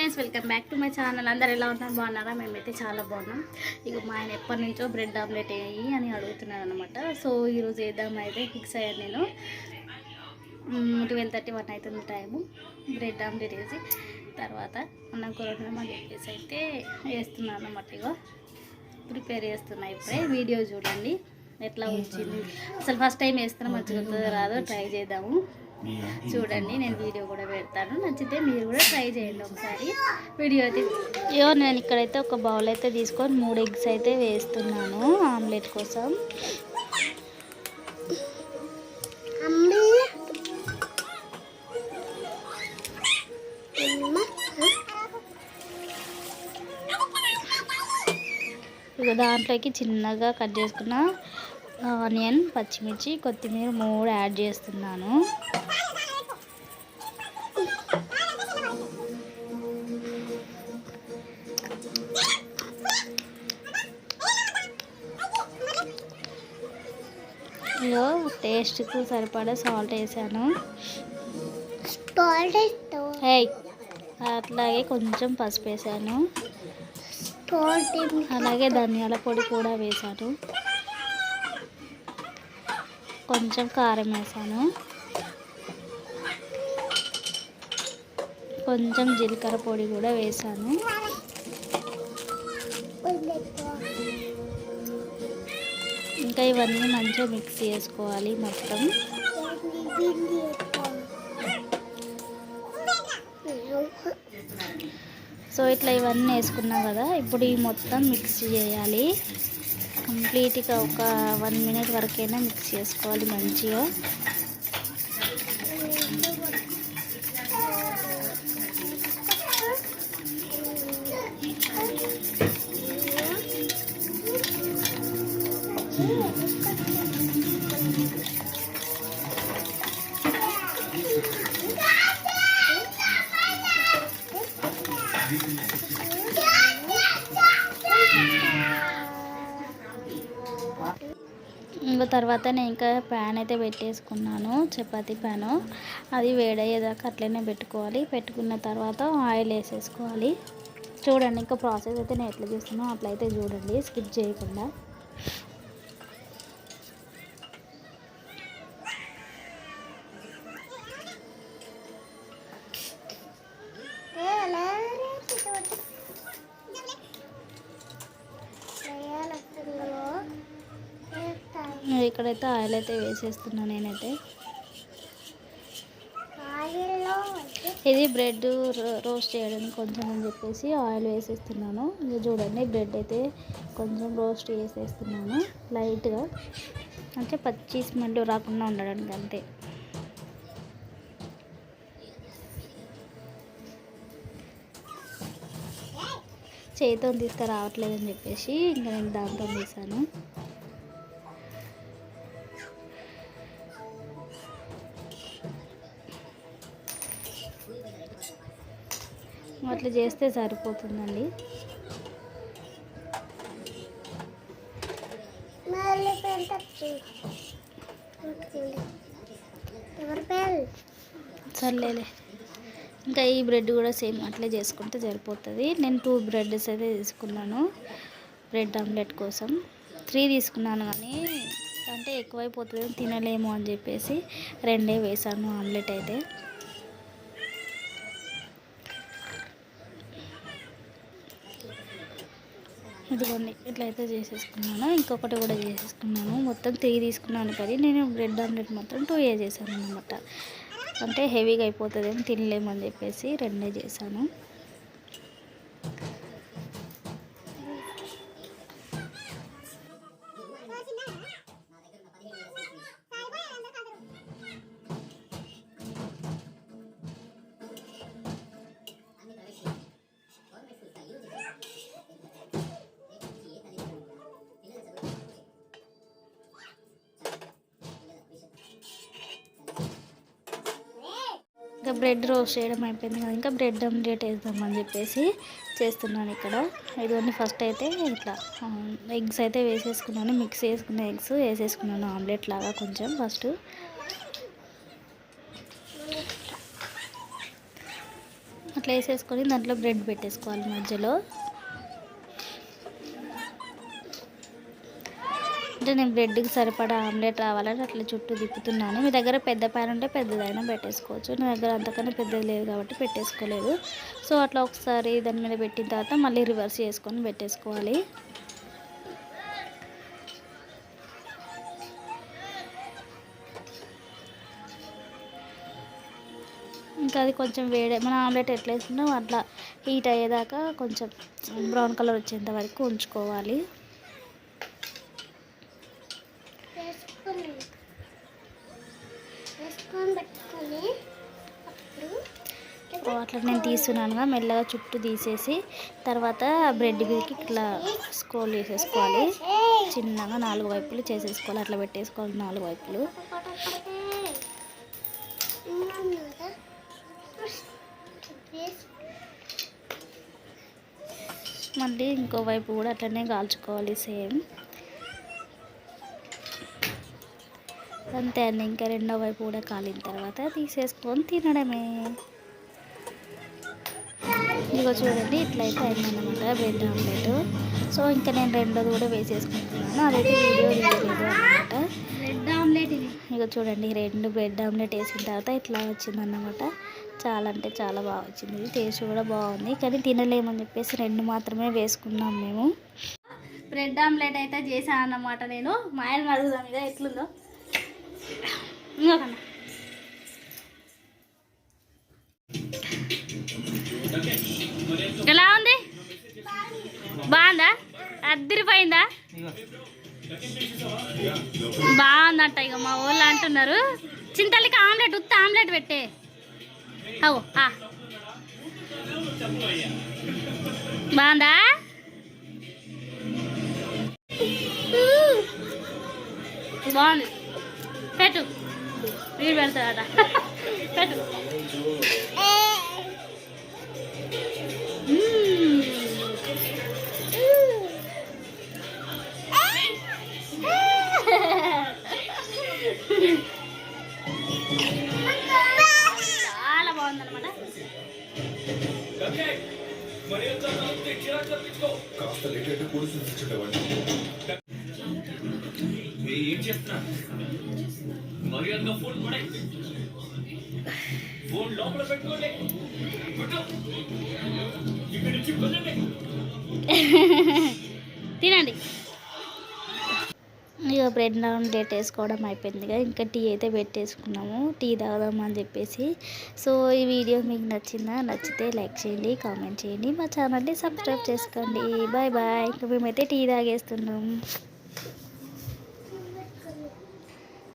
Friends welcome back to my channel. అందరు ఎలా ఉన్నారు? బాగున్నారా? మేమైతే చాలా బాగున్నాం. ఇక మా ఆయన ఎప్పటి నుంచో బ్రెడ్ ఆమ్లెట్ వేయి అని అడుగుతున్నాను అనమాట సో ఈరోజు వేద్దామని అయితే ఫిక్స్ అయ్యాను నేను. ట్వెల్వ్ థర్టీ వన్ అవుతుంది టైము. బ్రెడ్ ఆమ్లెట్ వేసి తర్వాత అన్నం కూర అని చెప్పేసి అయితే వేస్తున్నాను అనమాట ఇగో. ప్రిపేర్ చేస్తున్నా ఇప్పుడే. వీడియో చూడండి. ఎట్లా వచ్చింది? అసలు ఫస్ట్ టైం వేస్తున్నా మంచిగా వస్తుందో రాదో ట్రై చేద్దాము. చూడండి నేను వీడియో కూడా పెడతాను. నచ్చితే మీరు కూడా ట్రై చేయండి ఒకసారి. వీడియో అయితే అయ్యో నేను ఇక్కడైతే ఒక బౌల్ అయితే తీసుకొని మూడు ఎగ్స్ అయితే వేస్తున్నాను ఆమ్లెట్ కోసం. ఇక దాంట్లోకి చిన్నగా కట్ చేసుకున్న ఆనియన్ పచ్చిమిర్చి కొత్తిమీర మూడు యాడ్ చేస్తున్నాను. ఇగో టేస్ట్కు సరిపడా సాల్ట్ వేసాను. అట్లాగే కొంచెం పసుపు వేసాను. అలాగే ధనియాల పొడి కూడా వేసాను. కొంచెం కారం వేసాను. కొంచెం జీలకర్ర పొడి కూడా వేసాను. ఇంకా ఇవన్నీ మంచిగా మిక్స్ చేసుకోవాలి మొత్తం. సో ఇట్లా ఇవన్నీ వేసుకున్నాం కదా ఇప్పుడు ఈ మొత్తం మిక్స్ చేయాలి. కంప్లీట్గా ఒక వన్ మినిట్ వరకైనా మిక్స్ చేసుకోవాలి మంచిగా. ఇంకా తర్వాత నేను ఇంకా ప్యాన్ అయితే పెట్టేసుకున్నాను చపాతీ ప్యాను అది వేడయ్యేదాకా అట్లనే పెట్టుకోవాలి. పెట్టుకున్న తర్వాత ఆయిల్ వేసేసుకోవాలి. చూడండి ఇంకా ప్రాసెస్ అయితే నేను ఎట్లా చేస్తున్నాను అట్లయితే చూడండి. స్కిప్ చేయకుండా. ఇక్కడైతే ఆయిల్ అయితే వేసేస్తున్నాను నేనైతే. ఇది బ్రెడ్ రోస్ట్ చేయడానికి కొంచెం అని చెప్పేసి ఆయిల్ వేసేస్తున్నాను. ఇది చూడండి బ్రెడ్ అయితే కొంచెం రోస్ట్ వేసేస్తున్నాను లైట్గా. అంటే పచ్చి స్మెల్ రాకుండా ఉండడానికి అంతే. చేతితో తీస్తే రావట్లేదని చెప్పేసి ఇంకా నేను దాంతో తీసాను. అట్లా చేస్తే సరిపోతుందండి. సర్లేలే. ఇంకా ఈ బ్రెడ్ కూడా సేమ్ అట్లే చేసుకుంటే సరిపోతుంది. నేను టూ బ్రెడ్స్ అయితే తీసుకున్నాను బ్రెడ్ ఆమ్లెట్ కోసం. త్రీ తీసుకున్నాను కానీ అంటే ఎక్కువైపోతుంది తినలేము అని చెప్పేసి రెండే వేసాను ఆమ్లెట్ అయితే. ఇదిగోండి ఇట్లయితే చేసేసుకున్నాను. ఇంకొకటి కూడా చేసేసుకున్నాను. మొత్తం త్రీ తీసుకున్నాను పది నేను బ్రెడ్ ఆమ్లెట్ మాత్రం టూ ఏ చేశాను అనమాట అంటే హెవీగా అయిపోతుందేమో తినలేమని చెప్పేసి రెండే చేశాను. ఇంకా బ్రెడ్ రోస్ట్ చేయడం అయిపోయింది కదా ఇంకా బ్రెడ్ ఆమ్లెట్ వేద్దామని చెప్పేసి చేస్తున్నాను ఇక్కడ. ఇదిగోండి ఫస్ట్ అయితే ఇట్లా ఎగ్స్ అయితే వేసేసుకున్నాను మిక్స్ చేసుకున్న ఎగ్స్ వేసేసుకున్నాను ఆమ్లెట్ లాగా కొంచెం ఫస్ట్ అట్లా వేసేసుకొని దాంట్లో బ్రెడ్ పెట్టేసుకోవాలి మధ్యలో. అంటే నేను బ్రెడ్కి సరిపడా ఆమ్లెట్ రావాలని అట్లా చుట్టూ తిప్పుతున్నాను. మీ దగ్గర పెద్ద ప్యాన్ ఉంటే పెద్దదైనా పెట్టేసుకోవచ్చు. నా దగ్గర అంతకన్నా పెద్దది లేదు కాబట్టి పెట్టేసుకోలేదు. సో అట్లా ఒకసారి దాని మీద పెట్టిన తర్వాత మళ్ళీ రివర్స్ చేసుకొని పెట్టేసుకోవాలి. ఇంకా అది కొంచెం వేడే మన ఆమ్లెట్ ఎట్లా వేసుకున్నాం అట్లా హీట్ అయ్యేదాకా కొంచెం బ్రౌన్ కలర్ వచ్చేంత వరకు ఉంచుకోవాలి. వేసుకొని వేసుకొని పెట్టుకొని అప్పుడు అట్లా నేను తీస్తున్నానుగా మెల్లగా చుట్టూ తీసేసి తర్వాత బ్రెడ్ మీదకి ఇట్లా స్క్రోల్ చేసేసుకోవాలి. చిన్నగా నాలుగు వైపులు చేసేసుకోవాలి అట్లా పెట్టేసుకోవాలి నాలుగు వైపులు. మళ్ళీ ఇంకో వైపు కూడా అట్లనే కాల్చుకోవాలి సేమ్. అంతే అండి ఇంకా రెండో వైపు కూడా కాలిన తర్వాత తీసేసుకొని తినడమే. ఇదిగో చూడండి ఇట్లయితే అయిందన్నమాట బ్రెడ్ ఆమ్లెట్. సో ఇంకా నేను రెండోది కూడా వేసేసుకుంటున్నాను. అదైతే వీడియో తీయలేదు అనమాట బ్రెడ్ ఆమ్లెట్ ఇది. ఇక చూడండి రెండు బ్రెడ్ ఆమ్లెట్ వేసిన తర్వాత ఇట్లా వచ్చిందన్నమాట. చాలా అంటే చాలా బాగా వచ్చింది. టేస్ట్ కూడా బాగుంది కానీ తినలేమని చెప్పేసి రెండు మాత్రమే వేసుకున్నాం మేము. బ్రెడ్ ఆమ్లెట్ అయితే చేశాను అన్నమాట నేను. మా ఆయన అడుగుదాం ఇక ఎట్లుందో. ఇంకొకన్నా ఎలా ఉంది? బాగుందా? అద్దరిపోయిందా? బాగుందంట ఇక మా ఊళ్ళో అంటున్నారు. చింతలకి ఆమ్లెట్ ఉత్త ఆమ్లెట్ పెట్టే. అవు బాగుందా? బాగుంది. పెట్టు. వీడు పెడతాడట. పెట్టు. చాలా బాగుందన్నమాట. కాస్త లేట్ అయితే కూడా ఫోన్ ఫోన్ లోపల పెట్టుకోండి. నుంచి తినండి. ఇక బ్రెడ్ ఆమ్లెట్ వేసుకోవడం అయిపోయింది ఇంకా టీ అయితే పెట్టేసుకున్నాము. టీ తాగుదాం అని చెప్పేసి. సో ఈ వీడియో మీకు నచ్చిందా? నచ్చితే లైక్ చేయండి కామెంట్ చేయండి. మా ఛానల్ని సబ్స్క్రైబ్ చేసుకోండి. Bye bye. ఇంకా మేమైతే టీ తాగేస్తున్నాం.